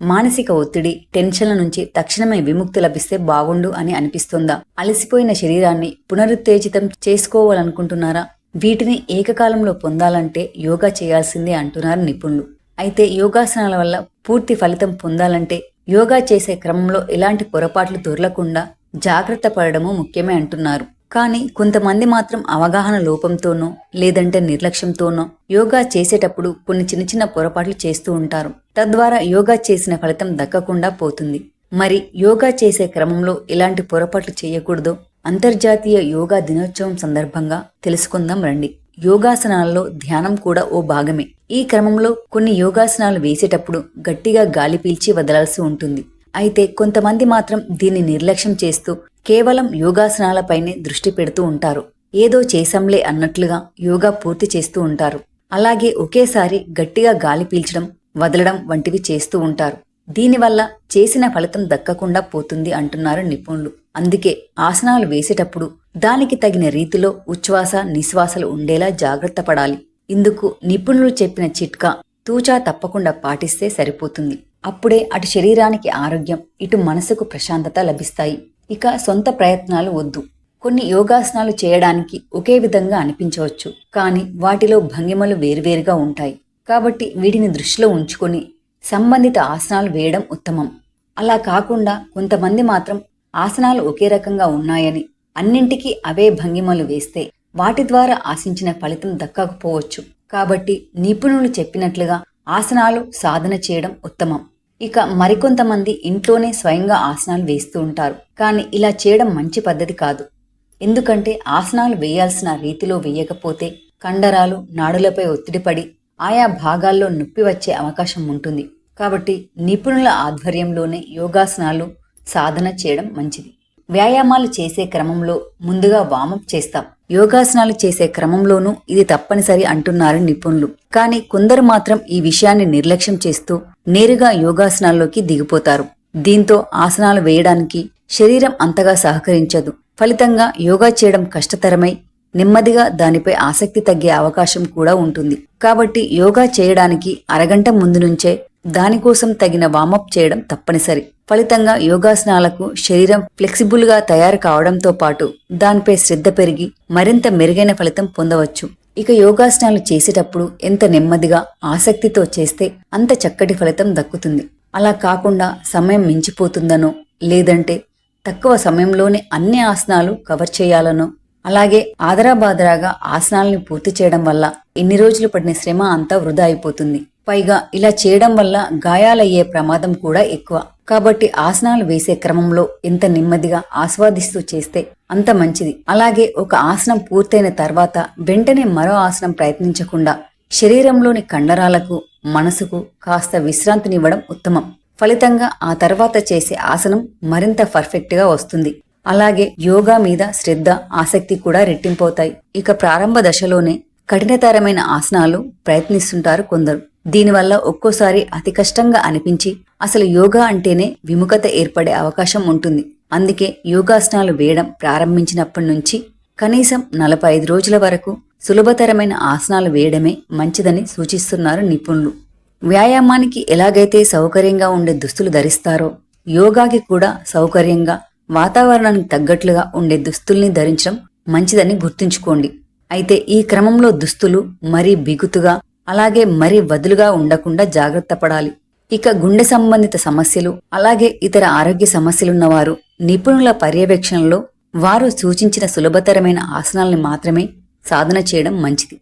మానసిక ఒత్తిడి టెన్షన్ల నుంచి తక్షణమే విముక్తి లభిస్తే బాగుండు అని అనిపిస్తుందా? అలసిపోయిన శరీరాన్ని పునరుత్తేజితం చేసుకోవాలనుకుంటున్నారా? వీటిని ఏకకాలంలో పొందాలంటే యోగా చేయాల్సిందే అంటున్నారు నిపుణులు. అయితే యోగాసనాల వల్ల పూర్తి ఫలితం పొందాలంటే యోగా చేసే క్రమంలో ఎలాంటి పొరపాట్లు దొరలకుండా జాగ్రత్త పడడము ముఖ్యమే అంటున్నారు. కానీ కొంతమంది మాత్రం అవగాహన లోపంతోనో లేదంటే నిర్లక్ష్యంతోనో యోగా చేసేటప్పుడు కొన్ని చిన్న చిన్న పొరపాట్లు చేస్తూ ఉంటారు. తద్వారా యోగా చేసిన ఫలితం దక్కకుండా పోతుంది. మరి యోగా చేసే క్రమంలో ఎలాంటి పొరపాట్లు చేయకూడదో అంతర్జాతీయ యోగా దినోత్సవం సందర్భంగా తెలుసుకుందాం రండి. యోగాసనాలలో ధ్యానం కూడా ఓ భాగమే. ఈ క్రమంలో కొన్ని యోగాసనాలు వేసేటప్పుడు గట్టిగా గాలి పీల్చి వదలాల్సి ఉంటుంది. అయితే కొంతమంది మాత్రం దీన్ని నిర్లక్ష్యం చేస్తూ కేవలం యోగాసనాలపైనే దృష్టి పెడుతూ ఉంటారు. ఏదో చేశాంలే అన్నట్లుగా యోగా పూర్తి చేస్తూ ఉంటారు. అలాగే ఒకేసారి గట్టిగా గాలి పీల్చడం వదలడం వంటివి చేస్తూ ఉంటారు. దీనివల్ల చేసిన ఫలితం దక్కకుండా పోతుంది అంటున్నారు నిపుణులు. అందుకే ఆసనాలు వేసేటప్పుడు దానికి తగిన రీతిలో ఉచ్ఛ్వాస నిశ్వాసలు ఉండేలా జాగ్రత్త పడాలి. ఇందుకు నిపుణులు చెప్పిన చిట్కా తూచా తప్పకుండా పాటిస్తే సరిపోతుంది. అప్పుడే అటు శరీరానికి ఆరోగ్యం ఇటు మనసుకు ప్రశాంతత లభిస్తాయి. ఇక సొంత ప్రయత్నాలు వద్దు. కొన్ని యోగాసనాలు చేయడానికి ఒకే విధంగా అనిపించవచ్చు. కానీ వాటిలో భంగిమలు వేర్వేరుగా ఉంటాయి. కాబట్టి వీటిని దృష్టిలో ఉంచుకొని సంబంధిత ఆసనాలు వేయడం ఉత్తమం. అలా కాకుండా కొంతమంది మాత్రం ఆసనాలు ఒకే రకంగా ఉన్నాయని అన్నింటికీ అవే భంగిమలు వేస్తే వాటి ద్వారా ఆశించిన ఫలితం దక్కకపోవచ్చు. కాబట్టి నిపుణులు చెప్పినట్లుగా ఆసనాలు సాధన చేయడం ఉత్తమం. ఇక మరికొంతమంది ఇంట్లోనే స్వయంగా ఆసనాలు వేస్తూ ఉంటారు. కానీ ఇలా చేయడం మంచి పద్ధతి కాదు. ఎందుకంటే ఆసనాలు వేయాల్సిన రీతిలో వేయకపోతే కండరాలు నాడులపై ఒత్తిడి పడి ఆయా భాగాల్లో నొప్పి వచ్చే అవకాశం ఉంటుంది. కాబట్టి నిపుణుల ఆధ్వర్యంలోనే యోగాసనాలు సాధన చేయడం మంచిది. వ్యాయామాలు చేసే క్రమంలో ముందుగా వామప్ చేస్తాం. యోగాసనాలు చేసే క్రమంలోనూ ఇది తప్పనిసరి అంటున్నారు నిపుణులు. కానీ కొందరు మాత్రం ఈ విషయాన్ని నిర్లక్ష్యం చేస్తూ నేరుగా యోగాసనాల్లోకి దిగిపోతారు. దీంతో ఆసనాలు వేయడానికి శరీరం అంతగా సహకరించదు. ఫలితంగా యోగా చేయడం కష్టతరమై నెమ్మదిగా దానిపై ఆసక్తి తగ్గే అవకాశం కూడా ఉంటుంది. కాబట్టి యోగా చేయడానికి అరగంట ముందు నుంచే దానికోసం తగిన వామప్ చేయడం తప్పనిసరి. ఫలితంగా యోగాసనాలకు శరీరం ఫ్లెక్సిబుల్గా తయారు కావడంతో పాటు దానిపై శ్రద్ధ పెరిగి మరింత మెరుగైన ఫలితం పొందవచ్చు. ఇక యోగాసనాలు చేసేటప్పుడు ఎంత నెమ్మదిగా ఆసక్తితో చేస్తే అంత చక్కటి ఫలితం దక్కుతుంది. అలా కాకుండా సమయం మించిపోతుందనో లేదంటే తక్కువ సమయంలోనే అన్ని ఆసనాలు కవర్ చేయాలనో అలాగే ఆదరాబాదరాగా ఆసనాలని పూర్తి చేయడం వల్ల ఎన్ని రోజులు పడిన శ్రమ అంతా వృధా అయిపోతుంది. పైగా ఇలా చేయడం వల్ల గాయాలయ్యే ప్రమాదం కూడా ఎక్కువ. కాబట్టి ఆసనాలు వేసే క్రమంలో ఎంత నెమ్మదిగా ఆస్వాదిస్తూ చేస్తే అంత మంచిది. అలాగే ఒక ఆసనం పూర్తయిన తర్వాత వెంటనే మరో ఆసనం ప్రయత్నించకుండా శరీరంలోని కండరాలకు మనసుకు కాస్త విశ్రాంతినివ్వడం ఉత్తమం. ఫలితంగా ఆ తర్వాత చేసే ఆసనం మరింత పర్ఫెక్ట్గా వస్తుంది. అలాగే యోగా మీద శ్రద్ధ ఆసక్తి కూడా రెట్టింపవుతాయి. ఇక ప్రారంభ దశలోనే కఠినతరమైన ఆసనాలు ప్రయత్నిస్తుంటారు కొందరు. దీనివల్ల ఒక్కోసారి అతి కష్టంగా అనిపించి అసలు యోగా అంటేనే విముఖత ఏర్పడే అవకాశం ఉంటుంది. అందుకే యోగాసనాలు వేయడం ప్రారంభించినప్పటి నుంచి కనీసం నలభై ఐదు రోజుల వరకు సులభతరమైన ఆసనాలు వేయడమే మంచిదని సూచిస్తున్నారు నిపుణులు. వ్యాయామానికి ఎలాగైతే సౌకర్యంగా ఉండే దుస్తులు ధరిస్తారో యోగాకి కూడా సౌకర్యంగా వాతావరణానికి తగ్గట్లుగా ఉండే దుస్తుల్ని ధరించడం మంచిదని గుర్తుంచుకోండి. అయితే ఈ క్రమంలో దుస్తులు మరీ బిగుతుగా అలాగే మరీ వదులుగా ఉండకుండా జాగ్రత్త పడాలి. ఇక గుండె సంబంధిత సమస్యలు అలాగే ఇతర ఆరోగ్య సమస్యలున్నవారు నిపుణుల పర్యవేక్షణలో వారు సూచించిన సులభతరమైన ఆసనాల్ని మాత్రమే సాధన చేయడం మంచిది.